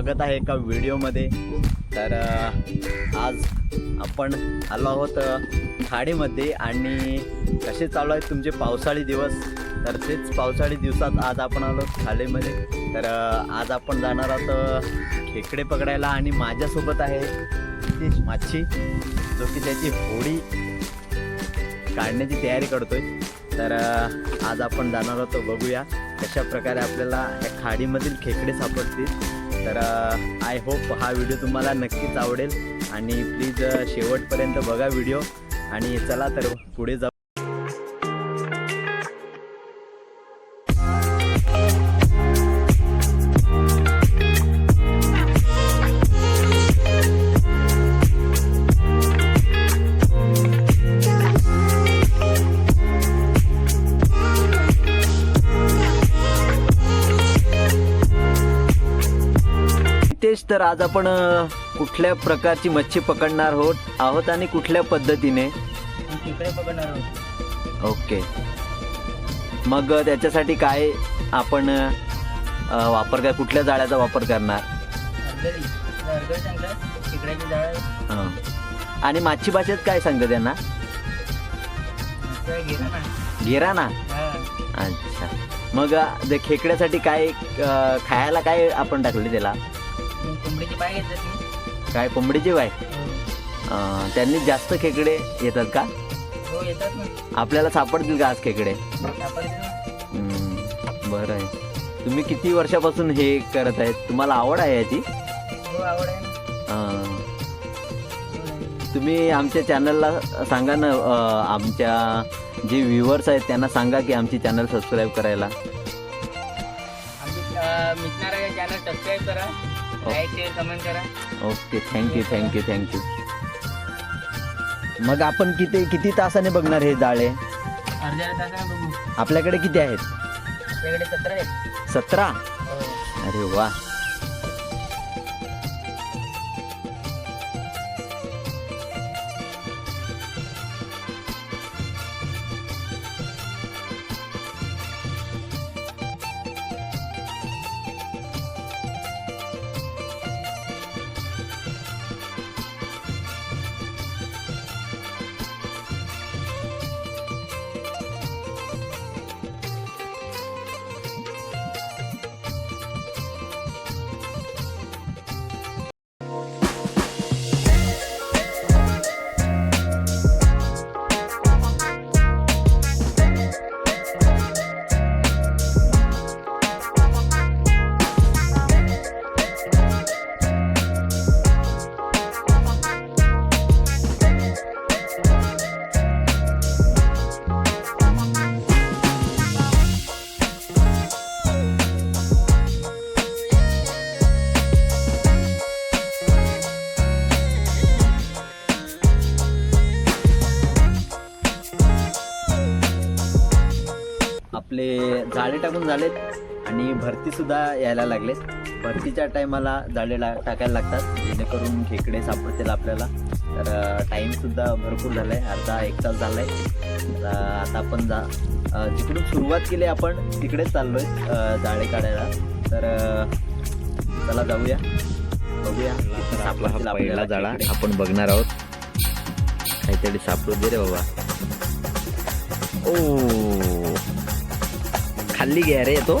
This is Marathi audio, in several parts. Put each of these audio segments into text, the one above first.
स्वागत आहे एका व्हिडिओमध्ये. तर आज आपण आलो आहोत खाडीमध्ये आणि कसे चालू आहेत तुमचे पावसाळी दिवस? तर तेच पावसाळी दिवसात आज आपण आलो खाडीमध्ये तर आज आपण जाणार आहोत खेकडे पकडायला आणि माझ्यासोबत आहे नितेश माच्छी जो की त्याची होडी काढण्याची तयारी करतोय. तर आज आपण जाणार आहोत बघूया कशा प्रकारे आपल्याला या खाडीमधील खेकडे सापडतील. तर आय होप हा व्हिडिओ तुम्हाला नक्कीच आवडेल. आणि प्लीज शेवटपर्यंत बघा व्हिडिओ आणि चला तर पुढे जाऊ. तर आज आपण कुठल्या प्रकारची मच्छी पकडणार आहोत? आहोत आणि कुठल्या पद्धतीने? तिकडे पकडणार आहोत. ओके. मग त्याच्यासाठी काय आपण अ, वापर काय कुठल्या जाळ्याचा वापर करणार? अर्धरी अर्धरी सांगतात तिकड्याची जाळ. हं. आणि माच्छी भाषेत काय सांगतं त्यांना? ना घेरा ना. हा. अच्छा. मग अ, खेकड्यासाठी काय अ, खायला काय आपण टाकले त्याला? कोंबडीचे पाय घेतले काय कोंबडीची बाय हो. त्यांनी जास्त खेकडे येतात का? हो येतात ना. आपल्याला सापडतील का आज खेकडे? बरं आहे. तुम्ही किती वर्षापासून हे करत आहेत? तुम्हाला आवड आहे याची? हो आवड आहे. हो. तुम्ही आमच्या चॅनलला सांगा ना आमच्या जे व्ह्युअर्स आहेत त्यांना सांगा की आमची चॅनल सबस्क्राईब करायला. चॅनल सबस्क्राईब करा. लाईक शेअर कमेंट करा. Okay thank you thank you thank you मग आपण किती किती तासाने बघणार हे जाळे? अर्ध्या तासानं बघू. आपल्याकडे किती आहेत? आपल्याकडे सतरा आहेत. सतरा? हो. अरे वा. आपले जाळे टाकून झालेत आणि भरती सुद्धा यायला लागलेत. भरतीच्या टायमाला जाळे ला टाकायला लागतात जेणेकरून खेकडे सापडतील आपल्याला. तर टाईम सुद्धा भरपूर झाला आहे अर्धा एक तास झाला आहे आता आपण जा जिकडून सुरुवात केली आपण तिकडेच चाललो आहे जाळे काढायला. तर चला जाऊया. बघूया किती सापडतील आपल्याला जाळा आपण बघणार आहोत. काहीतरी सापडू दे रे बाबा. ओ! हल्ली घ्यारे येतो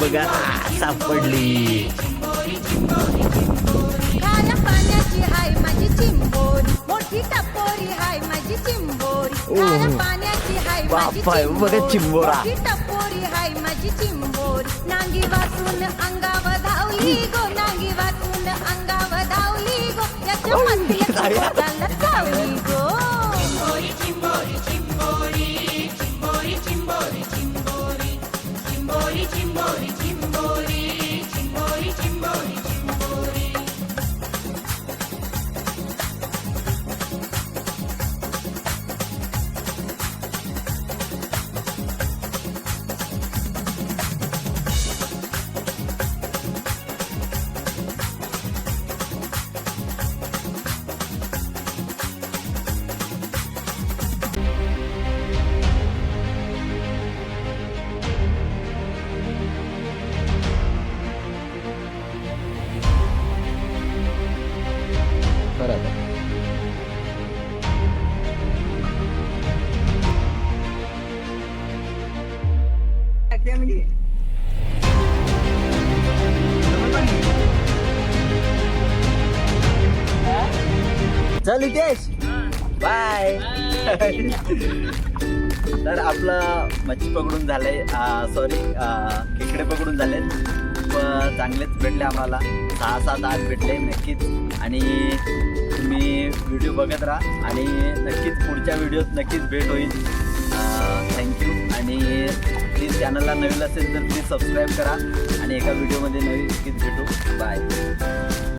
बघा सापडली. चिंबोरी मोठी टपोरी हाय माझी चिंबोरी. पाण्याची हाय माझी बापा, बघा चिंबोरा. मोठी टपोरी हाय माझी चिंबोरी. नांगी वाचून अंगावर धावली गो नांगी वाचून अंगावर धावली गो. याच्या मधली पोटाला चावली गो. लागते म्हणजे. चल हितेश. बाय तर आपलं मच्छी पकडून झालंय सॉरी खेकडे पकडून झाले खूप चांगलेच भेटले आम्हाला. सहा सात आठ भेटले नक्कीच. आणि तुम्ही व्हिडिओ बघत राहा. आणि नक्कीच पुढच्या व्हिडिओत नक्कीच भेट होईल. थँक्यू आणि प्लीज चॅनलला नवीन असेल तर प्लीज सबस्क्राईब करा आणि एका व्हिडिओमध्ये नवीन गीत भेटू. बाय